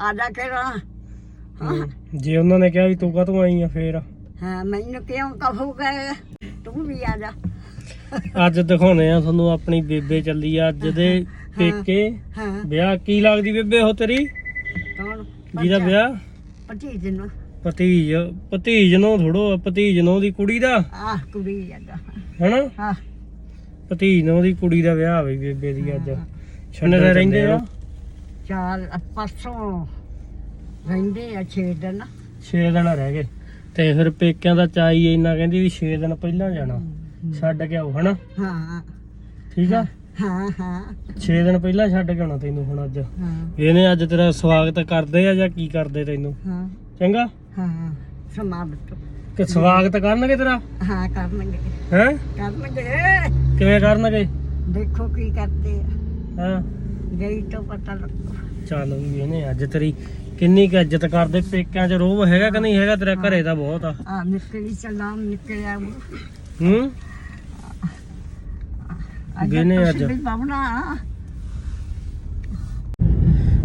ਆ ਜਾ ਕੇ ਰਾਂ ਹਾਂ। ਜੇ ਉਹਨਾਂ ਨੇ ਕਿਹਾ ਵੀ ਤੂੰ ਕਾਹਤੋਂ ਆਈ ਆ ਫੇਰ? ਹਾਂ ਮੈਨੂੰ ਕਿਉਂ ਕਹੂਗਾ ਤੂੰ ਵੀ ਆ ਜਾ ਅੱਜ ਦਿਖਾਉਣੇ ਆ ਤੁਹਾਨੂੰ ਆਪਣੀ ਬੇਬੇ ਚੱਲੀ ਆ ਅੱਜ ਦੇ ਪੇਕੇ। ਹਾਂ। ਵਿਆਹ ਕੀ ਲੱਗਦੀ ਬੇਬੇ ਉਹ ਤੇਰੀ? ਕੌਣ? ਜਿਹਦਾ ਵਿਆਹ? ਭਤੀਜ ਨੂੰ। ਭਤੀਜ ਭਤੀਜ ਨੂੰ ਥੋੜੋ ਭਤੀਜ ਨੂੰ ਦੀ ਕੁੜੀ ਦਾ। ਆਹ ਕੁੜੀ ਜਾਂਦਾ ਹਨਾ? ਹਾਂ। ਭਤੀਜ ਨੂੰ ਦੀ ਕੁੜੀ ਦਾ ਵਿਆਹ ਹੋਈ ਬੇਬੇ ਦੀ ਅੱਜ। ਛੰਨੇ ਰਹਿੰਦੇ ਆ। ਚਾਰ ਪਰਸੋਂ ਰਹਿੰਦੇ ਆ ਛੇ ਦਿਨ। 6 ਦਿਨ ਰਹਿ ਗਏ। ਤੇ ਫਿਰ ਪੇਕਿਆਂ ਦਾ ਚਾਈ ਇੰਨਾ ਕਹਿੰਦੀ ਵੀ 6 ਦਿਨ ਪਹਿਲਾਂ ਜਾਣਾ। ਛੱਡ ਕੇ ਆਓ ਹਨਾ? ਹਾਂ। ਠੀਕ ਆ? ਹਾਂ ਹਾਂ 6 ਦਿਨ ਪਹਿਲਾਂ ਛੱਡ ਕੇ ਆਉਣਾ ਤੈਨੂੰ ਹੁਣ ਅੱਜ। ਇਹਨੇ ਅੱਜ ਤੇਰਾ ਸਵਾਗਤ ਕਰਦੇ ਆ ਜਾਂ ਕੀ ਕਰਦੇ ਤੈਨੂੰ? ਹਾਂ। ਚੰਗਾ? ਹਾਂ ਸਮਾਪਤ ਕਿ ਸਵਾਗਤ ਕਰਨਗੇ ਤੇਰਾ? ਹਾਂ ਕਰਨਗੇ। ਹੈ? ਕਰਨਗੇ। ਕਿਵੇਂ ਕਰਨਗੇ? ਦੇਖੋ ਕੀ ਕਰਦੇ ਆ। ਹਾਂ। ਗਈ ਤੋਂ ਪਤਾ ਲੱਗੂ ਚੱਲ ਵੀ ਇਹਨੇ ਅੱਜ ਤੇਰੀ ਕਿੰਨੀ ਕੁ ਇੱਜ਼ਤ ਕਰਦੇ ਪੇਕਿਆਂ 'ਚ ਰੋਹ ਹੈਗਾ ਕਿ ਨਹੀਂ ਹੈਗਾ? ਤੇਰਾ ਘਰੇ ਦਾ ਬਹੁਤ ਆ। ਆ ਨਿਕਲੀ ਸਲਾਮ ਨਿਕਲਿਆ ਹੂੰ? ਗਿਨੇ ਅੱਜ। ਵੀ ਪਾਉਣਾ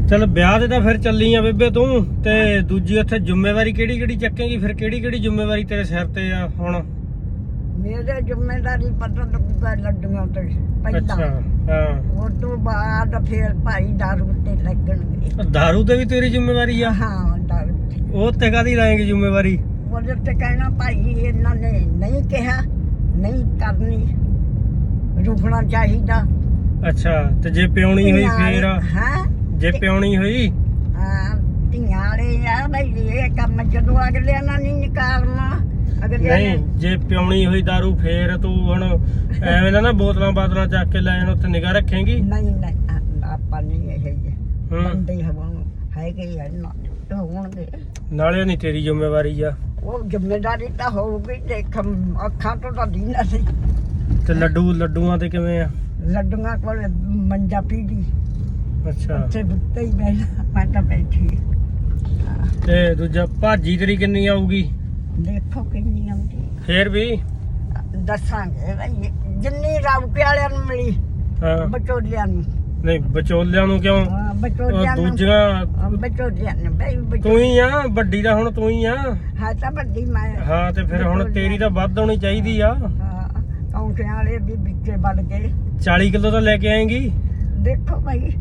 ਚੱਲ ਵਿਆਹ ਤੇ ਤਾਂ ਫਿਰ ਚੱਲੀ ਆ ਬੇਬੇ ਤੂੰ ਤੇ ਦੂਜੀ ਉੱਥੇ ਜ਼ਿੰਮੇਵਾਰੀ ਕਿਹੜੀ ਕਿਹੜੀ ਚੱਕੇਗੀ? ਫਿਰ ਕਿਹੜੀ ਕਿਹੜੀ ਜ਼ਿੰਮੇਵਾਰੀ ਤੇਰੇ ਸਿਰ ਤੇ ਆ ਹੁਣ? ਮੇਰੇ ਜ਼ਿੰਮੇਦਾਰੀ ਪਤਾ ਲੱਗੂਗਾ ਲੱਡੂਆਂ ਤੋਂ ਅੱਛਾ ਪਹਿਲਾਂ। ਹਾਂ। ਉਹ ਤੋਂ ਬਾਅਦ ਫਿਰ ਭਾਈ ਦਾਰੂ ਤੇ ਲੱਗਣਗੇ। ਦਾਰੂ ਤੇ ਵੀ ਤੇਰੀ ਜ਼ਿੰਮੇਵਾਰੀ ਆ? ਹਾਂ ਦਾਰੂ ਤੇ। ਉਹ ਤੇ ਕਾਦੀ ਲਾਏਗੀ ਜ਼ਿੰਮੇਵਾਰੀ? ਉਹਦੇ ਤੇ ਕਹਿਣਾ ਭਾਈ ਇਹਨਾਂ ਨੇ ਨਹੀਂ ਕਿਹਾ ਨਹੀਂ ਕਰਨੀ। ਰੁਕਣਾ ਚਾਹੀਦਾ। ਅੱਛਾ ਤੇ ਜੇ ਪਿਉਣੀ ਹੋਈ ਫੇਰ? ਹਾਂ? ਜੇ ਪਿਉਣੀ ਹੋਈ? ਹਾਂ ਧੀਆਂ ਵਾਲੇ ਆ ਬਈ ਇਹ ਕੰਮ ਜਦੋਂ ਅਗਲਿਆਂ ਨਾਲ ਨਹੀਂ ਨਿਕਾਲਣਾ। ਨਹੀਂ ਜੇ ਪਿਉਣੀ ਹੋਈ ਦਾਰੂ ਫੇਰ ਤੂੰ ਹੁਣ ਐਵੇਂ ਨਾ ਨਾ ਬੋਤਲਾਂ ਬਾਤਲਾਂ ਚੱਕ ਕੇ ਲੈ ਜਾਣ ਉੱਤੇ ਨਿਗਾਹ ਰੱਖੇਂਗੀ? ਨਹੀਂ ਨਹੀਂ ਆ- ਆਪਾਂ ਨਹੀਂ ਇਹ ਜਿਹੇ ਹੂੰ। ਬੰਦੇ ਹਵਾਂ ਹੈਗੇ ਹੀ ਆ ਨਾ ਹੋਣਗੇ। ਨਾਲੇ ਨਹੀਂ ਤੇਰੀ ਜ਼ਿੰਮੇਵਾਰੀ ਆ। ਉਹ ਜ਼ਿੰਮੇਦਾਰੀ ਤਾਂ ਹੋਊਗੀ ਦੇਖ ਅੱਖਾਂ ਤੋਂ ਤਾਂ ਦੀਨਾ ਸੀ ਤੇ ਲੱਡੂ ਲੱਡੂਆਂ ਤੇ ਕਿਵੇਂ ਆ? ਲੱਡੂਆਂ ਕੋਲ ਮੰਜਾ ਪੀੜੀ। ਅੱਛਾ। ਉੱਥੇ ਬੁੱਤੇ ਹੀ ਬੈਠਾ ਮੈਂ ਤਾਂ ਬੈਠੀ। ਤੇ ਦੂਜਾ ਭਾਜੀ ਤੇਰੀ ਕਿੰਨੀ ਆਊਗੀ? ਦੇਖੋ ਕਿੰਨੀ ਆਉਂਦੀ। ਫੇਰ ਵੀ? ਦੱਸਾਂਗੇ ਬਈ ਜਿੰਨੀ ਰੌਕੇ ਵਾਲਿਆਂ ਨੂੰ ਮਿਲੀ ਹਾਂ। ਬਚੋਲਿਆਂ ਨੂੰ। ਨਹੀਂ ਵਿਚੋਲਿਆਂ ਨੂੰ ਕਿਉਂ? ਹਾਂ, ਬਚੋਲਿਆਂ ਨੂੰ। ਦੂਜੀਆਂ ਹਾਂ, ਬਚੋਲਿਆਂ ਨੂੰ ਬਈ ਤੂੰ ਬਚੋ ਹੀ ਆ ਵੱਡੀ ਦਾ ਹੁਣ ਤੂੰ ਹੀ ਆ। ਹਾਂ ਤਾਂ ਵੱਡੀ ਮੈਂ। ਹਾਂ ਤੇ ਫਿਰ ਹੁਣ ਤੇਰੀ ਤਾਂ ਵੱਧ ਹੋਣੀ ਚਾਹੀਦੀ ਆ। ਹਾਂ ਕੌਂਕਿਆਂ ਵਾਲੇ ਵੀ ਵਿੱਚੇ ਵੜ ਗਏ। 40 ਕਿਲੋ ਤਾਂ ਲੈ ਕੇ ਆਏਂਗੀ। ਦੇਖੋ ਭਾਈ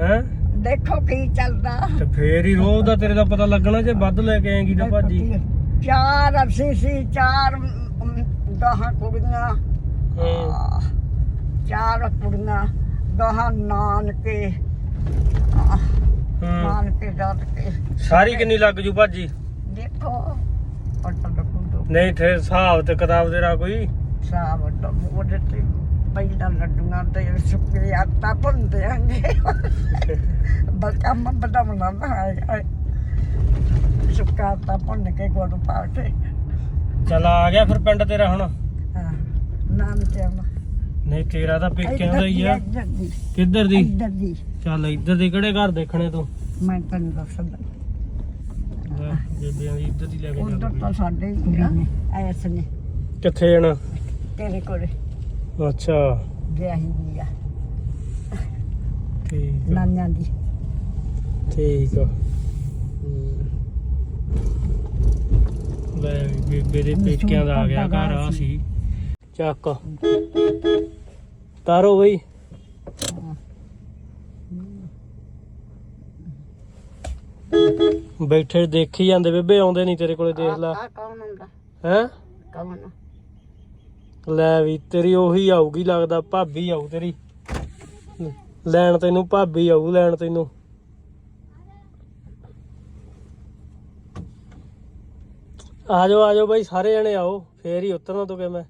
ਹੈ? ਦੇਖੋ ਕੀ ਚੱਲਦਾ। ਤੇ ਫੇਰ ਹੀ ਰੋਹ ਦਾ ਤੇਰੇ ਦਾ ਪਤਾ ਲੱਗਣਾ ਜੇ ਵੱਧ ਲੈ ਕੇ ਆਏਂਗੀ ਤਾਂ ਦੇਖੋ ਭਾਜੀ। ਕੀ- ਚਾਰ ਅਸੀਂ ਸੀ ਚਾਰ ਗਾਹਾਂ ਕੁੜੀਆਂ। ਹੂੰ। ਚਾਰ ਕੁੜੀਆਂ ਗਾਹਾਂ ਨਾਨਕੇ। ਆਹ, ਹੂੰ। ਨਾਨਕੇ ਜੱਟ ਕੇ। ਸਾਰੀ ਕਿੰਨੀ ਲੱਗ ਜੂ ਭਾਜੀ? ਦੇਖੋ ਪਟਾ ਲੱਗੂ ਨਹੀਂ ਤੇ ਹਿਸਾਬ ਤੇ ਕਿਤਾਬ ਤੇਰਾ ਕੋਈ? ਸਾਬ ਤੋਂ ਉਹਦੇ ਤੇ ਪਹਿਲਾਂ ਲੱਡੂਆਂ ਤੇ ਸੁੱਕੇ ਆਟਾ ਭੁੰਨਦੇ ਆਂਗੇ। ਬਲਕਾ ਮੈਂ ਨਾ ਹੈ ਸੁੱਕਾ ਭੁੰਨ ਕੇ ਗੁੜ ਪਾ ਕੇ। ਚੱਲ ਆ ਗਿਆ ਫਿਰ ਪਿੰਡ ਤੇਰਾ ਹੁਣ। ਹਾਂ ਨਾਮ ਤੇ ਆਉਣਾ ਨਹੀਂ ਤੇਰਾ ਤਾਂ ਪੇਕਿਆਂ ਦਾ ਹੀ ਆ। ਇੱਧਰ ਦੀ ਕਿੱਧਰ ਦੀ? ਇੱਧਰ ਦੀ। ਚੱਲ ਇੱਧਰ ਦੇ ਕਿਹੜੇ ਘਰ ਦੇਖਣੇ ਤੂੰ? ਮੈਂ ਤੈਨੂੰ ਦੱਸਦਾ। ਲੈ, ਬੇਬਿਆਂ ਦੀ ਇੱਧਰ ਦੀ ਲੈ ਕੇ ਉਧਰ ਚੱਲ ਤਾਂ ਸਾਡੇ ਹੀ ਆ। ਐਸ ਨੇ। ਕਿੱਥੇ ਜਾਣਾ? ਤੇਰੇ ਕੋਲੇ। ਅੱਛਾ। ਗਿਆ ਹੀ ਵੀ ਆ। ਠੀਕ ਆ। ਨਾਨਿਆਂ ਦੀ। ਠੀਕ ਆ। ਹਮ। ਲੈ ਬੇਬੇ ਦੇ ਪੇਕਿਆਂ ਦਾ ਆ ਗਿਆ ਘਰ ਆ ਸੀ। ਚੱਕ। ਤਾਰੋ ਬਈ। ਬੈਠੇ ਦੇਖੀ ਜਾਂਦੇ ਬੇਬੇ ਆਉਂਦੇ ਨਹੀਂ ਤੇਰੇ ਕੋਲੇ ਦੇਖ ਲਾ। ਕੌਣ ਹੁੰਦਾ ਹੈ? ਕੌਣ ਲੈ ਵੀ ਤੇਰੀ ਉਹੀ ਆਊਗੀ ਲੱਗਦਾ ਭਾਬੀ ਆਊ ਤੇਰੀ। ਲੈਣ ਤੈਨੂੰ ਭਾਬੀ ਆਊ ਲੈਣ ਤੈਨੂੰ। ਆ ਜਾਓ ਆ ਜਾਓ ਬਾਈ ਸਾਰੇ ਜਣੇ ਆਓ ਫੇਰ ਹੀ ਉਤਰਨਾ ਤੋਂ ਕਿ ਮੈਂ